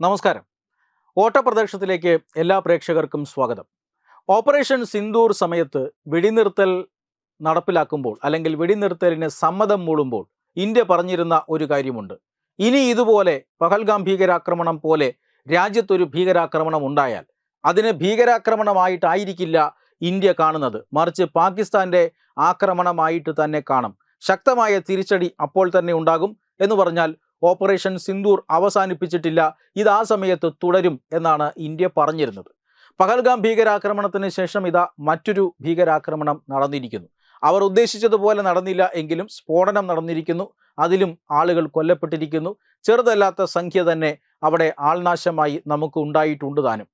നമസ്കാരം. ഓട്ടപ്രദർശനത്തിലേക്ക് എല്ലാ പ്രേക്ഷകർക്കും സ്വാഗതം. ഓപ്പറേഷൻ സിന്ദൂർ സമയത്ത് വെടിനിർത്തൽ നടപ്പിലാക്കുമ്പോൾ അല്ലെങ്കിൽ വെടിനിർത്തലിന് സമ്മതം മൂളുമ്പോൾ ഇന്ത്യ പറഞ്ഞിരുന്ന ഒരു കാര്യമുണ്ട്. ഇനി ഇതുപോലെ പഹൽഗാം ഭീകരാക്രമണം പോലെ രാജ്യത്തൊരു ഭീകരാക്രമണം ഉണ്ടായാൽ അതിന് ഭീകരാക്രമണമായിട്ടായിരിക്കില്ല ഇന്ത്യ കാണുന്നത്. മറിച്ച് പാകിസ്ഥാന്റെ ആക്രമണമായിട്ട് തന്നെ കാണും. ശക്തമായ തിരിച്ചടി അപ്പോൾ തന്നെ ഉണ്ടാകും എന്ന് പറഞ്ഞാൽ ഓപ്പറേഷൻ സിന്ദൂർ അവസാനിപ്പിച്ചിട്ടില്ല. ഇത് ആ സമയത്ത് തുടരും എന്നാണ് ഇന്ത്യ പറഞ്ഞിരുന്നത്. പഹൽഗാം ഭീകരാക്രമണത്തിന് ശേഷം ഇതാ മറ്റൊരു ഭീകരാക്രമണം നടന്നിരിക്കുന്നു. അവർ ഉദ്ദേശിച്ചതുപോലെ നടന്നില്ല എങ്കിലും സ്ഫോടനം നടന്നിരിക്കുന്നു. അതിലും ആളുകൾ കൊല്ലപ്പെട്ടിരിക്കുന്നു. ചെറുതല്ലാത്ത സംഖ്യ തന്നെ അവിടെ ആൾനാശമായി നമുക്ക് ഉണ്ടായിട്ടുണ്ട് താനും.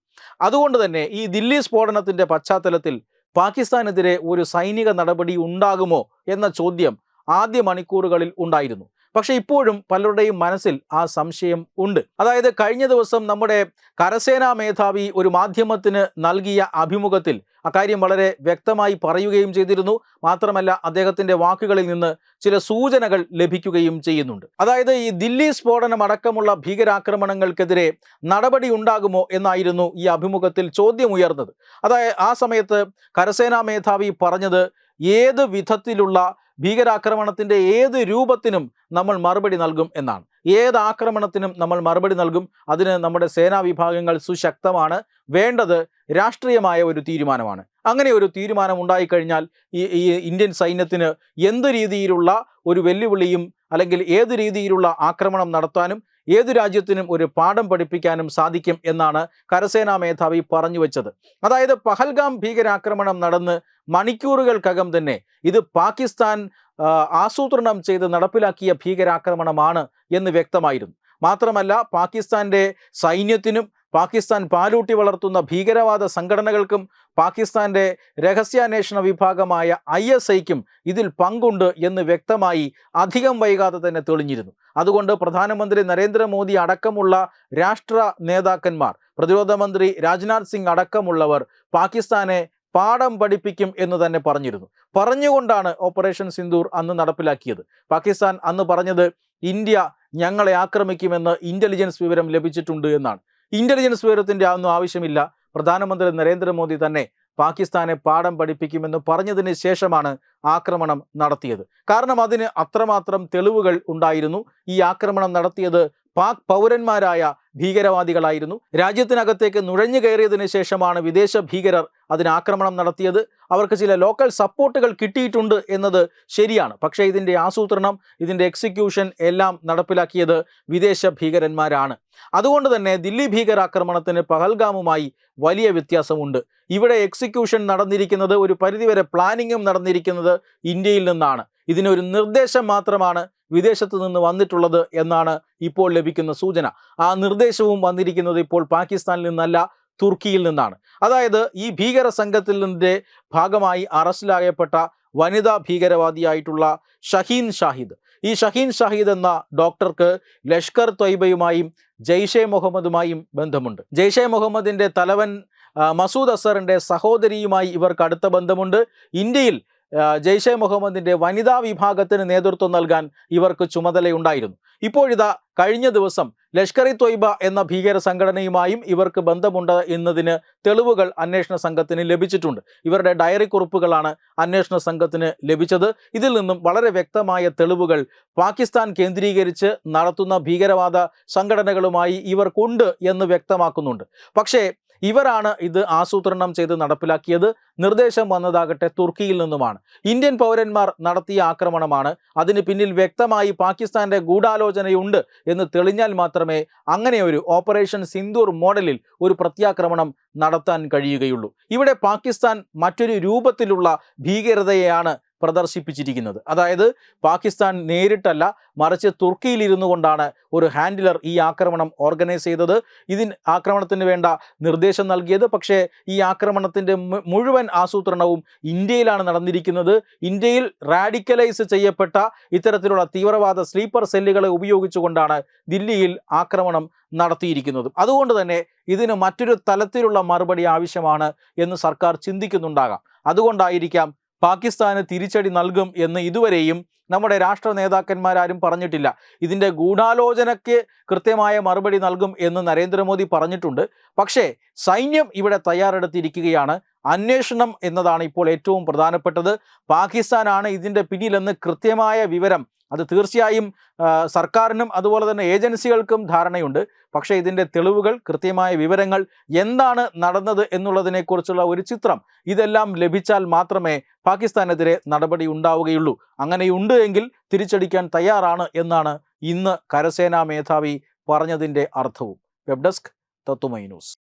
അതുകൊണ്ട് തന്നെ ഈ ദില്ലി സ്ഫോടനത്തിന്റെ പശ്ചാത്തലത്തിൽ പാകിസ്ഥാനെതിരെ ഒരു സൈനിക നടപടി ഉണ്ടാകുമോ എന്ന ചോദ്യം ആദ്യ മണിക്കൂറുകളിൽ ഉണ്ടായിരുന്നു. പക്ഷെ ഇപ്പോഴും പലരുടെയും മനസ്സിൽ ആ സംശയം ഉണ്ട്. അതായത് കഴിഞ്ഞ ദിവസം നമ്മുടെ കരസേനാ മേധാവി ഒരു മാധ്യമത്തിന് നൽകിയ അഭിമുഖത്തിൽ അക്കാര്യം വളരെ വ്യക്തമായി പറയുകയും ചെയ്തിരുന്നു. മാത്രമല്ല അദ്ദേഹത്തിന്റെ വാക്കുകളിൽ നിന്ന് ചില സൂചനകൾ ലഭിക്കുകയും ചെയ്യുന്നുണ്ട്. അതായത് ഈ ദില്ലി സ്ഫോടനം അടക്കമുള്ള ഭീകരാക്രമണങ്ങൾക്കെതിരെ നടപടി ഉണ്ടാകുമോ എന്നായിരുന്നു ഈ അഭിമുഖത്തിൽ ചോദ്യമുയർന്നത്. അതായത് ആ സമയത്ത് കരസേനാ മേധാവി പറഞ്ഞത് ഏത് വിധത്തിലുള്ള ഭീകരാക്രമണത്തിന്റെ ഏത് രൂപത്തിനും നമ്മൾ മറുപടി നൽകും എന്നാണ്. ഏത് ആക്രമണത്തിനും നമ്മൾ മറുപടി നൽകും അതിന് നമ്മുടെ സേനാ വിഭാഗങ്ങൾ സുശക്തമാണ്. വേണ്ടത് രാഷ്ട്രീയമായ ഒരു തീരുമാനമാണ്. അങ്ങനെ ഒരു തീരുമാനം ഉണ്ടായിക്കഴിഞ്ഞാൽ ഈ ഈ ഇന്ത്യൻ സൈന്യത്തിന് എന്ത് രീതിയിലുള്ള ഒരു വെല്ലുവിളിയും അല്ലെങ്കിൽ ഏത് രീതിയിലുള്ള ആക്രമണം നടത്താനും ഏത് രാജ്യത്തിനും ഒരു പാഠം പഠിപ്പിക്കാനും സാധിക്കും എന്നാണ് കരസേനാ മേധാവി പറഞ്ഞു വെച്ചത്. അതായത് പഹൽഗാം ഭീകരാക്രമണം നടന്ന് മണിക്കൂറുകൾക്കകം തന്നെ ഇത് പാകിസ്ഥാൻ ആസൂത്രണം ചെയ്ത് നടപ്പിലാക്കിയ ഭീകരാക്രമണമാണ് എന്ന് വ്യക്തമായിരുന്നു. മാത്രമല്ല പാകിസ്ഥാന്റെ സൈന്യത്തിനും പാകിസ്ഥാൻ പാലൂട്ടി വളർത്തുന്ന ഭീകരവാദ സംഘടനകൾക്കും പാകിസ്ഥാന്റെ രഹസ്യാന്വേഷണ വിഭാഗമായ ഐ എസ് ഐക്കും ഇതിൽ പങ്കുണ്ട് എന്ന് വ്യക്തമായി അധികം വൈകാതെ തന്നെ തെളിഞ്ഞിരുന്നു. അതുകൊണ്ട് പ്രധാനമന്ത്രി നരേന്ദ്രമോദി അടക്കമുള്ള രാഷ്ട്ര നേതാക്കന്മാർ പ്രതിരോധ മന്ത്രി രാജ്നാഥ് സിംഗ് അടക്കമുള്ളവർ പാകിസ്ഥാനെ പാഠം പഠിപ്പിക്കും എന്ന് തന്നെ പറഞ്ഞിരുന്നു. പറഞ്ഞുകൊണ്ടാണ് ഓപ്പറേഷൻ സിന്ദൂർ അന്ന് നടപ്പിലാക്കിയത്. പാകിസ്ഥാൻ അന്ന് പറഞ്ഞത് ഇന്ത്യ ഞങ്ങളെ ആക്രമിക്കുമെന്ന് ഇന്റലിജൻസ് വിവരം ലഭിച്ചിട്ടുണ്ട് എന്നാണ്. ഇന്റലിജൻസ് വിവരത്തിന്റെ ഒന്നും ആവശ്യമില്ല. പ്രധാനമന്ത്രി നരേന്ദ്രമോദി തന്നെ പാകിസ്ഥാനെ പാഠം പഠിപ്പിക്കുമെന്ന് പറഞ്ഞതിന് ശേഷമാണ് ആക്രമണം നടത്തിയത്. കാരണം അതിന് അത്രമാത്രം തെളിവുകൾ ഉണ്ടായിരുന്നു. ഈ ആക്രമണം നടത്തിയത് പാക് പൗരന്മാരായ ഭീകരവാദികളായിരുന്നു. രാജ്യത്തിനകത്തേക്ക് നുഴഞ്ഞു കയറിയതിനു ശേഷമാണ് വിദേശ ഭീകരർ അതിനാക്രമണം നടത്തിയത്. അവർക്ക് ചില ലോക്കൽ സപ്പോർട്ടുകൾ കിട്ടിയിട്ടുണ്ട് എന്നത് ശരിയാണ്. പക്ഷേ ഇതിന്റെ ആസൂത്രണം ഇതിന്റെ എക്സിക്യൂഷൻ എല്ലാം നടപ്പിലാക്കിയത് വിദേശ ഭീകരന്മാരാണ്. അതുകൊണ്ട് തന്നെ ദില്ലി ഭീകരാക്രമണത്തിന് പഹൽഗാമുമായി വലിയ വ്യത്യാസമുണ്ട്. ഇവിടെ എക്സിക്യൂഷൻ നടന്നിരിക്കുന്നത് ഒരു പരിധിവരെ പ്ലാനിങ്ങും നടന്നിരിക്കുന്നത് ഇന്ത്യയിൽ നിന്നാണ്. ഇതിനൊരു നിർദ്ദേശം മാത്രമാണ് വിദേശത്ത് നിന്ന് വന്നിട്ടുള്ളത് എന്നാണ് ഇപ്പോൾ ലഭിക്കുന്ന സൂചന. ആ നിർദ്ദേശവും വന്നിരിക്കുന്നത് ഇപ്പോൾ പാകിസ്ഥാനിൽ നിന്നല്ല തുർക്കിയിൽ നിന്നാണ്. അതായത് ഈ ഭീകര സംഘത്തിൽ നിന്നിന്റെ ഭാഗമായി അറസ്റ്റിലായപ്പെട്ട വനിതാ ഭീകരവാദിയായിട്ടുള്ള ഷഹീൻ ഷാഹിദ്. ഈ ഷഹീൻ ഷാഹിദ് എന്ന ഡോക്ടർക്ക് ലഷ്കർ ത്വയ്ബയുമായും ജെയ്ഷെ മുഹമ്മദുമായും ബന്ധമുണ്ട്. ജെയ്ഷെ മുഹമ്മദിന്റെ തലവൻ മസൂദ് അസറിന്റെ സഹോദരിയുമായി ഇവർക്ക് അടുത്ത ബന്ധമുണ്ട്. ഇന്ത്യയിൽ ജെയ്ഷെ മുഹമ്മദിന്റെ വനിതാ വിഭാഗത്തിന് നേതൃത്വം നൽകാൻ ഇവർക്ക് ചുമതലയുണ്ടായിരുന്നു. ഇപ്പോഴിതാ കഴിഞ്ഞ ദിവസം ലഷ്കർ ഇ ത്വയ്ബ എന്ന ഭീകര സംഘടനയുമായും ഇവർക്ക് ബന്ധമുണ്ട് എന്നതിന് തെളിവുകൾ അന്വേഷണ സംഘത്തിന് ലഭിച്ചിട്ടുണ്ട്. ഇവരുടെ ഡയറി കുറിപ്പുകളാണ് അന്വേഷണ സംഘത്തിന് ലഭിച്ചത്. ഇതിൽ നിന്നും വളരെ വ്യക്തമായ തെളിവുകൾ പാകിസ്ഥാൻ കേന്ദ്രീകരിച്ച് നടത്തുന്ന ഭീകരവാദ സംഘടനകളുമായി ഇവർക്കുണ്ട് എന്ന് വ്യക്തമാക്കുന്നുണ്ട്. പക്ഷേ ഇവരാണ് ഇത് ആസൂത്രണം ചെയ്ത് നടപ്പിലാക്കിയത്. നിർദ്ദേശം വന്നതാകട്ടെ തുർക്കിയിൽ നിന്നുമാണ്. ഇന്ത്യൻ പൗരന്മാർ നടത്തിയ ആക്രമണമാണ്. അതിന് പിന്നിൽ വ്യക്തമായി പാകിസ്ഥാന്റെ ഗൂഢാലോചനയുണ്ട് എന്ന് തെളിഞ്ഞാൽ മാത്രമേ അങ്ങനെ ഒരു ഓപ്പറേഷൻ സിന്ദൂർ മോഡലിൽ ഒരു പ്രത്യാക്രമണം നടത്താൻ കഴിയുകയുള്ളൂ. ഇവിടെ പാകിസ്ഥാൻ മറ്റൊരു രൂപത്തിലുള്ള ഭീകരതയെയാണ് പ്രദർശിപ്പിച്ചിരിക്കുന്നത്. അതായത് പാകിസ്ഥാൻ നേരിട്ടല്ല മറിച്ച് തുർക്കിയിൽ ഇരുന്നു കൊണ്ടാണ് ഒരു ഹാൻഡിലർ ഈ ആക്രമണം ഓർഗനൈസ് ചെയ്തത്. ഇതിന് ആക്രമണത്തിന് വേണ്ട നിർദ്ദേശം നൽകിയത്. പക്ഷേ ഈ ആക്രമണത്തിന്റെ മുഴുവൻ ആസൂത്രണവും ഇന്ത്യയിലാണ് നടന്നിരിക്കുന്നത്. ഇന്ത്യയിൽ റാഡിക്കലൈസ് ചെയ്യപ്പെട്ട ഇത്തരത്തിലുള്ള തീവ്രവാദ സ്ലീപ്പർ സെല്ലുകളെ ഉപയോഗിച്ചുകൊണ്ടാണ് ദില്ലിയിൽ ആക്രമണം നടത്തിയിരിക്കുന്നത്. അതുകൊണ്ട് തന്നെ ഇതിന് മറ്റൊരു തലത്തിലുള്ള മറുപടി ആവശ്യമാണ് എന്ന് സർക്കാർ ചിന്തിക്കുന്നുണ്ടാകാം. അതുകൊണ്ടായിരിക്കാം പാകിസ്ഥാന് തിരിച്ചടി നൽകും എന്ന് ഇതുവരെയും നമ്മുടെ രാഷ്ട്ര നേതാക്കന്മാരാരും പറഞ്ഞിട്ടില്ല. ഇതിന്റെ ഗൂഢാലോചനയ്ക്ക് കൃത്യമായ മറുപടി നൽകും എന്ന് നരേന്ദ്രമോദി പറഞ്ഞിട്ടുണ്ട്. പക്ഷേ സൈന്യം ഇവിടെ തയ്യാറെടുത്തിരിക്കുകയാണ്. അന്വേഷണം എന്നതാണ് ഇപ്പോൾ ഏറ്റവും പ്രധാനപ്പെട്ടത്. പാകിസ്ഥാനാണ് ഇതിന്റെ പിന്നിലെന്ന് കൃത്യമായ വിവരം. അത് തീർച്ചയായും സർക്കാരിനും അതുപോലെ തന്നെ ഏജൻസികൾക്കും ധാരണയുണ്ട്. പക്ഷേ ഇതിന്റെ തെളിവുകൾ കൃത്യമായ വിവരങ്ങൾ എന്താണ് നടന്നത് എന്നുള്ളതിനെക്കുറിച്ചുള്ള ഒരു ചിത്രം ഇതെല്ലാം ലഭിച്ചാൽ മാത്രമേ പാകിസ്ഥാനെതിരെ നടപടി ഉണ്ടാവുകയുള്ളൂ. അങ്ങനെയുണ്ട് എങ്കിൽ തിരിച്ചടിക്കാൻ തയ്യാറാണ് എന്നാണ് ഇന്ന് കരസേനാ മേധാവി പറഞ്ഞതിന്റെ അർത്ഥവും. വെബ് ഡെസ്ക് തത്തുമൈ ന്യൂസ്.